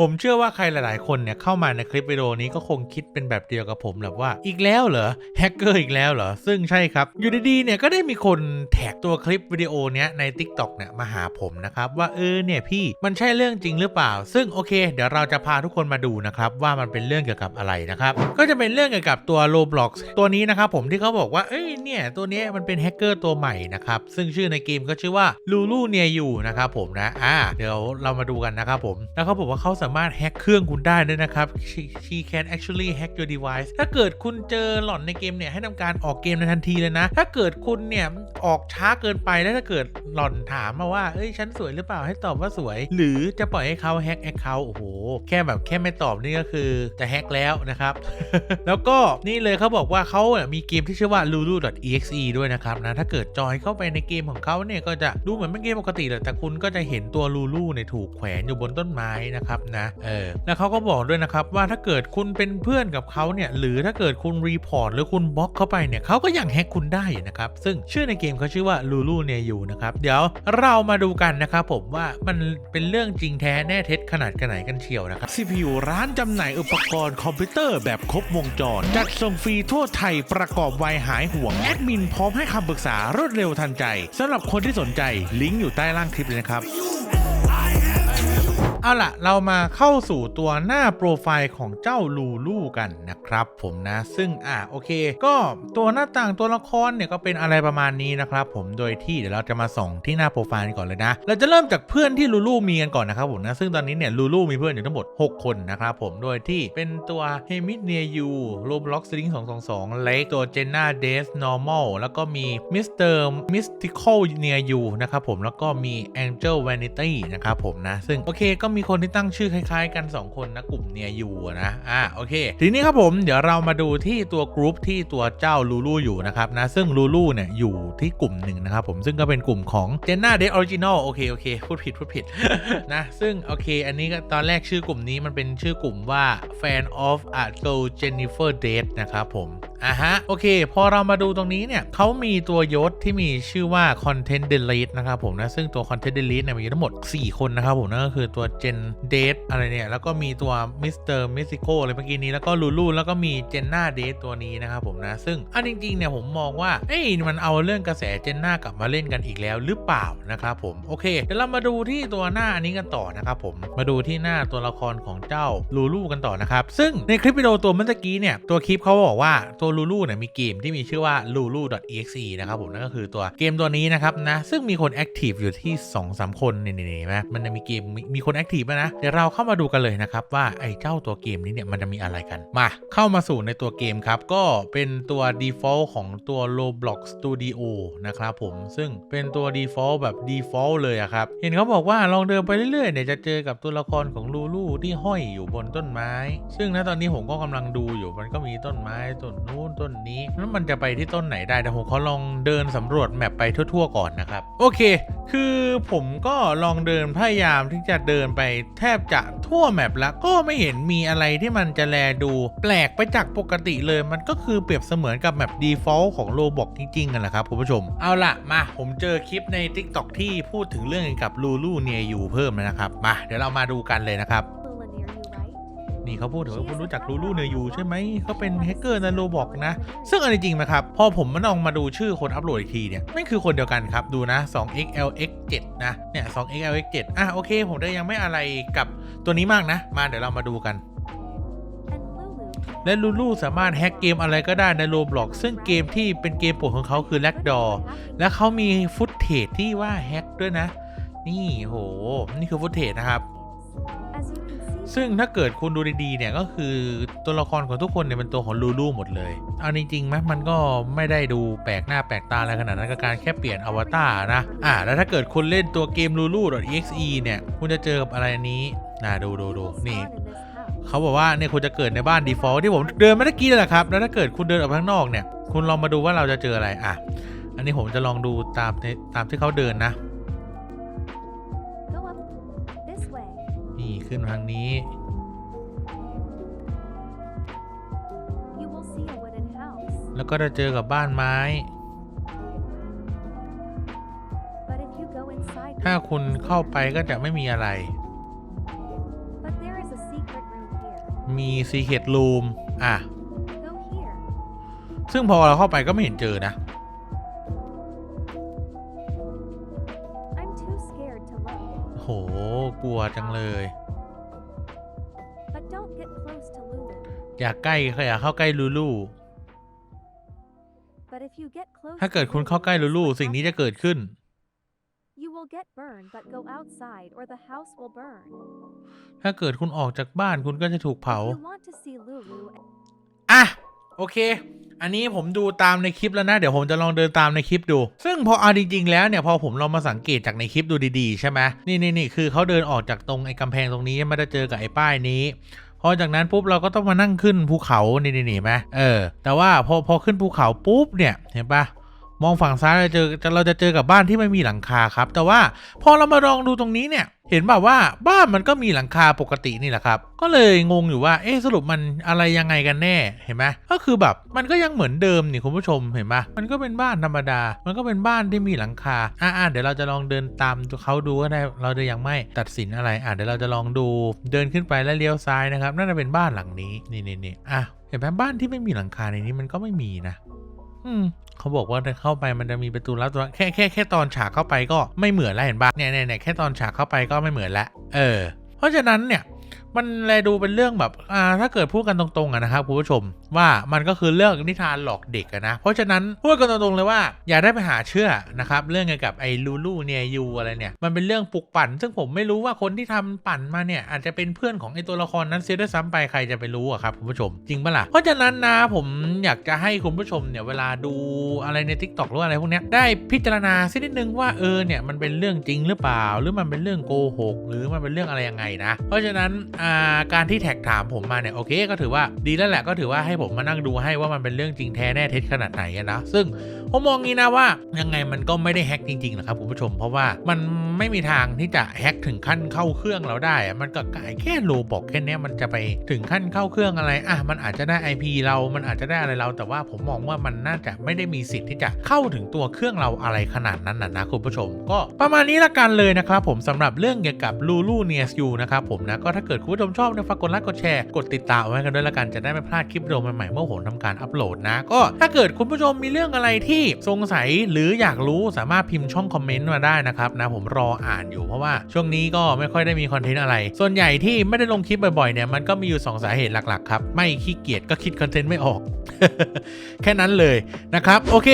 ผมเชื่อว่าใครหลาย ๆ คนเนี่ยเข้ามาในคลิปวิดีโอนี้ก็คงคิดเป็นแบบเดียวกับผมแหละว่า อีกแล้วเหรอแฮกเกอร์อีกแล้วเหรอ ซึ่งใช่ครับ อยู่ดี ๆ เนี่ยก็ได้มีคนแท็กตัวคลิปวิดีโอเนี้ยใน Tik t o อกเนี่ยมาหาผมนะครับ ว่าเออเนี่ยพี่มันใช่เรื่องจริงหรือเปล่า ซึ่งโอเค เดี๋ยวเราจะพาทุกคนมาดูนะครับว่ามันเป็นเรื่องเกี่ยวกับอะไรนะครับก็จะเป็นเรื่องเกี่ยวกับตัว Roblox ตัวนี้นะครับผมที่เขาบอกว่าเอ้ยเนี่ยตัวนี้มันเป็นแฮกเกอร์ตัวใหม่นะครับซึ่งชื่อในเกมก็ชื่อว่า Lulu Near You นะครับผมนะอ่าเดี๋ยวเรามาดูกันนะครับผมแล้วเขาบอกว่าเขาสามารถแฮ็กเครื่องคุณได้ด้วยนะครับ she, can actually hack your device ถ้าเกิดคุณเจอหล่อนในเกมเนี่ยให้ทำการออกเกมในทันทีเลยนะ ถ้าเกิดคุณเนี่ยออกช้าเกินไปแล้วถ้าเกิดหล่อนถามมาว่าเอ้ยฉันสวยหรือเปล่าให้ตอบว่าสวย หรือจะปล่อยให้เขาแฮ็กแอคเคาท์โอ้โหแค่แบบแค่ไม่ตอบนี่ก็คือจะแฮ็กแล้วนะครับ แล้วก็นี่เลยเขาบอกว่าเขาเนี่ยมีเกมที่ชื่อว่า lulu.exe ด้วยนะครับนะถ้าเกิดจอยเข้าไปในเกมของเขาเนี่ยก็จะดูเหมือนเป็นเกมปกติแหละแต่คุณก็จะเห็นตัว lulu เนี่ยถูกแขวนอยู่บนต้นไม้นะครับนะเออแล้วเขาก็บอกด้วยนะครับว่าถ้าเกิดคุณเป็นเพื่อนกับเขาเนี่ยหรือถ้าเกิดคุณรีพอร์ตหรือคุณบล็อกเข้าไปเนี่ยเขาก็ยังแฮ็กคุณได้นะครับซึ่งชื่อในเกมเขาชื่อว่า lulu เนี่ยอยู่นะครับเดี๋ยวเรามาดูกันนะครับผมว่ามันเป็นเรื่องจริงแท้แน่เท็จขนาดไหนกันเชียวนะครับ CPU ร้านจำหน่ายอุปกรณ์คอมพิวเตอร์แบบครบวงจร จัดส่งฟรีทั่วไทยประกอบไวหายห่วง แอดมินพร้อมให้คำปรึกษารวดเร็วทันใจสำหรับคนที่สนใจลิงก์อยู่ใต้ล่างคลิปเลยนะครับ เอาล่ะ เรามาเข้าสู่ตัวหน้าโปรไฟล์ของเจ้าลูลูกันนะครับ ผมนะ ซึ่งอะโอเค ก็ตัวหน้าต่างตัวละครเนี่ยก็เป็นอะไรประมาณนี้นะครับ ผมโดยที่เดี๋ยวเราจะมาส่องที่หน้าโปรไฟล์ก่อนเลยนะ เราจะเริ่มจากเพื่อนที่ลูลูมีกันก่อนนะครับผมนะ ซึ่งตอนนี้เนี่ยลูลูมีเพื่อนอยู่ทั้งหมด 6 คนนะครับผม โดยที่เป็นตัวเฮมิ t เนียยูโรบล็อกซิงสลิง222เล็กตัวเจนน่าเดสนอร์มอลแล้วก็มีมิสเตอร์มิสติคอลเนียยูนะครับผมแล้วก็มีแองเจิลแวนิตี้นะครับผมนะ ซึ่งโอเคก็มีคนที่ตั้งชื่อคล้ายๆ กัน 2 คนนะกลุ่มเนี่ยอยู่นะ อ่าโอเค ทีนี้ครับผมเดี๋ยวเรามาดูที่ตัวกรุ๊ปที่ตัวเจ้าลูลูอยู่นะครับนะซึ่งลูลูเนี่ยอยู่ที่กลุ่มหนึ่งนะครับผมซึ่งก็เป็นกลุ่มของเจนน่าเดสออริจินอลโอเคโอเคพูดผิดพูดผิดนะซึ่งโอเค อันนี้ก็ตอนแรกชื่อกลุ่มนี้มันเป็นชื่อกลุ่มว่า Fan of a Girl Jennifer Date นะครับผม อะฮะ โอเค พอเรามาดูตรงนี้เนี่ยเขามีตัวยศที่มีชื่อว่า Content Delete นะครับผมนะ ซึ่งตัว Content Delete เนี่ยมีทั้งหมด 4 คนนะครับผมนั่นก็คือตัว Gen Date อะไรเนี่ย แล้วก็มีตัว Mr. Mexico อะไรเมื่อกี้นี้ แล้วก็ Lulu แล้วก็มี Jenna Date ตัวนี้นะครับผมนะ ซึ่งอันจริงๆเนี่ยผมมองว่า เอ้ยมันเอาเรื่องกระแส Jenna กลับมาเล่นกันอีกแล้วหรือเปล่านะครับผม โอเค เดี๋ยวเรามาดูที่ตัวหน้าอันนี้กันต่อนะครับผม มาดูที่หน้าตัวละครของเจ้าลูลูกันต่อนะครับ ซึ่งในคลิปวิดีโอตัวเมื่อกี้เนี่ย ตัวคลิปเขาบอกว่าตัวลูลูเนี่ยมีเกมที่มีชื่อว่า lulu.exe นะครับผมนั่นก็คือตัวเกมตัวนี้นะครับนะซึ่งมีคนแอคทีฟอยู่ที่2อสคนนี่นี่ๆไหมมันจะมีเกมมีมีคนแอคทีฟนะเดี๋ยวเราเข้ามาดูกันเลยนะครับว่าไอ้เจ้าตัวเกมนี้เนี่ยมันจะมีอะไรกันมาเข้ามาสู่ในตัวเกมครับก็เป็นตัว default ของตัว Roblox Studio นะครับผมซึ่งเป็นตัว default แบบ default เลยอะครับเห็นเขาบอกว่าลองเดินไปเรื่อยๆเนี่ยจะเจอกับตัวละครของลูลูที่ห้อยอยู่บนต้นไม้ ซึ่งณตอนนี้ผมก็กำลังดูอยู่มันก็มีต้นไม้ต้นนู้นต้นนี้แล้วมันจะไปที่ต้นไหนได้แต่ผมขอลองเดินสำรวจแมปไปทั่วๆก่อนนะครับ โอเค คือผมก็ลองเดินพยายามที่จะเดินไปแทบจะทั่วแมปแล้วก็ไม่เห็นมีอะไรที่มันจะแลดูแปลกไปจากปกติเลย มันก็คือเปรียบเสมือนกับแมป default ของโลบอกจริงๆกันแหละครับคุณผู้ชมเอาล่ะมา ผมเจอคลิปใน TikTok ที่พูดถึงเรื่องเกี่ยวกับลูลูเนียยูเพิ่มนะครับมาเดี๋ยวเรามาดูกันเลยนะครับ นี่เขาพูดถึงว่าคุณรู้จักลูลูเนยยูใช่ไหมเขาเป็นแฮกเกอร์ในโรบอกนะ ซึ่งเอันจริงๆนะครับ พอผมมาลองมาดูชื่อคนอัพโหลดอีกทีเนี่ยไม่งคือคนเดียวกันครับดูนะ 2xlx7 นะเนี่ย 2xlx7 อะโอเค ผมได้ยังไม่อะไรกับตัวนี้มากนะ มาเดี๋ยวเรามาดูกัน And Lulu. และลูลูสามารถแฮกเกมอะไรก็ได้ในโรบล็อกซึ่งเกมที่เป็นเกมโปรดของเขาคือแลกดอและเขามีฟุตเทจที่ว่าแฮกด้วยนะ นี่โห นี่คือฟุตเทจนะครับ ซึ่งถ้าเกิดคุณดูดีๆเนี่ยก็คือตัวละครของทุกคนเนี่ยเป็นตัวของลูลูหมดเลย เอาจริงๆไหมมันก็ไม่ได้ดูแปลกหน้าแปลกตาอะไรขนาดนั้นกับการแค่เปลี่ยนอวตารนะ อ่าแล้วถ้าเกิดคุณเล่นตัวเกม lulu.exe เนี่ย คุณจะเจอกับอะไรนี้น่าดูดูดูนี่เขาบอกว่าเนี่ยคุณจะเกิดในบ้าน default ที่ผมเดินมาเมื่อกี้เลยแหละครับ แล้วถ้าเกิดคุณเดินออกไปข้างนอกเนี่ย คุณลองมาดูว่าเราจะเจออะไรอะ อันนี้ผมจะลองดูตามในตามที่เขาเดินนะ นี่ขึ้นทางนี้ You will see a wooden house. แล้วก็จะเจอกับบ้านไม้ But if you go inside, ถ้าคุณเข้าไปก็จะไม่มีอะไร but there is secret room here. มี secret room อะ Go here. ซึ่งพอเราเข้าไปก็ไม่เห็นเจอนะ โห กลัวจังเลย But don't get close to Lulu. อยากใกล้อยากเข้าใกล้ลูลู But if you get close ถ้า to เกิดคุณเข้าใกล้ลู Lulu, ลู there's สิ่งนี้จะ nothing. เกิดขึ้น You will get burned, but go outside or the house will burn. ถ้าเกิดคุณออกจากบ้านคุณก็จะถูกเผา โอเค อันนี้ผมดูตามในคลิปแล้วนะ เดี๋ยวผมจะลองเดินตามในคลิปดู ซึ่งพอเอาจริงๆแล้วเนี่ยพอผมลองมาสังเกตจากในคลิปดูดีๆใช่ไหมนี่นี่นี่คือเขาเดินออกจากตรงไอ้กำแพงตรงนี้ไม่ได้เจอกับไอ้ป้ายนี้พอจากนั้นปุ๊บเราก็ต้องมานั่งขึ้นภูเขานี่นี่นี่ไหมเออ แต่ว่าพอพอขึ้นภูเขาปุ๊บเนี่ยเห็นปะ มองฝั่งซ้ายเราเจอเราจะเจอกับบ้านที่ไม่มีหลังคาครับ แต่ว่าพอเรามาลองดูตรงนี้เนี่ย เห็นแบบว่าบ้านมันก็มีหลังคาปกตินี่แหละครับ ก็เลยงงอยู่ว่า เอ๊ะสรุปมันอะไรยังไงกันแน่ เห็นไหมก็คือแบบมันก็ยังเหมือนเดิมนี่คุณผู้ชมเห็นไหมมันก็เป็นบ้านธรรมดา มันก็เป็นบ้านที่มีหลังคา อ่าเดี๋ยวเราจะลองเดินตามเขาดูก็ได้ เราจะยังไม่ตัดสินอะไร อ่าเดี๋ยวเราจะลองดู เดินขึ้นไปแล้วเลี้ยวซ้ายนะครับ น่าจะเป็นบ้านหลังนี้ นี่นี่นี่อะเห็นไหมบ้านที่ไม่มีหลังคาในนี้มันก็ไม่มีนะ อืมเขาบอกว่าเข้าไปมันจะมีประตูลับตัวแค่แค่แค่ตอนฉากเข้าไปก็ไม่เหมือนแล้วเห็นปะเนี่ยเนี่ยแค่ตอนฉากเข้าไปก็ไม่เหมือนละเออ เพราะฉะนั้นเนี่ย มันแลยดูเป็นเรื่องแบบอ่าถ้าเกิดพูดกันตรงๆอะนะครับคุณผู้ชม ว่ามันก็คือเรื่องนิทานหลอกเด็กอะนะ เพราะฉะนั้นพูดกันตรงๆเลยว่า อย่าได้ไปหาเชื่อนะครับเรื่องเกี่ยวกับไอ้ลูลูเนี่ยยูอะไรเนี่ยมันเป็นเรื่องปลุกปั่น ซึ่งผมไม่รู้ว่าคนที่ทำปั่นมาเนี่ยอาจจะเป็นเพื่อนของไอ้ตัวละครนั้นเสียด้วยซ้ำไปใครจะไปรู้อะครับคุณผู้ชมจริงปะล่ะเพราะฉะนั้นนะผมอยากจะให้คุณผู้ชมเนี่ยเวลาดูอะไรใน t ิ k t o k หรืออะไรพวกเนี้ยได้พิจารณาสักนิดนึงว่าเออเนี่ยมันเป็นเรื่องจริงหรือเปล่า หรือมันเป็นเรื่องโกหกหรือมันเป็นเรื่องอะไรยังไงนะ เพราะฉะนั้นการที่แท็กถามผมมาเนี่ยโอเคก็ถือว่าดีแล้วแหละก็ถือว่าให้ผมมานั่งดูให้ว่ามันเป็นเรื่องจริงแท้แน่เท็จขนาดไหนนะซึ่งผมมองงี้นะว่ายังไงมันก็ไม่ได้แฮ็กจริงๆนะครับคุณผู้ชม เพราะว่ามันไม่มีทางที่จะแฮ็กถึงขั้นเข้าเครื่องเราได้มันก็แค่โลบอกแค่เนี้ยมันจะไปถึงขั้นเข้าเครื่องอะไรอะมันอาจจะได้ IP เรา มันอาจจะได้อะไรเรา แต่ว่าผมมองว่ามันน่าจะไม่ได้มีสิทธิ์ที่จะเข้าถึงตัวเครื่องเราอะไรขนาดนั้นนะนะคุณผู้ชม ก็ประมาณนี้ละกันเลยนะครับผมสำหรับเรื่องเกี่ยวกับ Lulu n e a r You นะครับผมนะก็ถ้าเกิดิดคุณผู้ชมชอบเนี่ยฝากกดไลค์กดแชร์กดติดตามไว้กันด้วยละกันจะได้ไม่พลาดคลิปวิดีโอใหม่ๆเมื่อผมทำการอัปโหลดนะ ก็ถ้าเกิดคุณผู้ชมมีเรื่องอะไรที่สงสัยหรืออยากรู้สามารถพิมพ์ช่องคอมเมนต์มาได้นะครับนะผมรออ่านอยู่เพราะว่าช่วงนี้ก็ไม่ค่อยได้มีคอนเทนต์อะไร ส่วนใหญ่ที่ไม่ได้ลงคลิปบ่อยๆเนี่ยมันก็มีอยู่ 2 สาเหตุหลักๆครับไม่ขี้เกียจก็คิดคอนเทนต์ไม่ออก แค่นั้นเลยนะครับ โอเค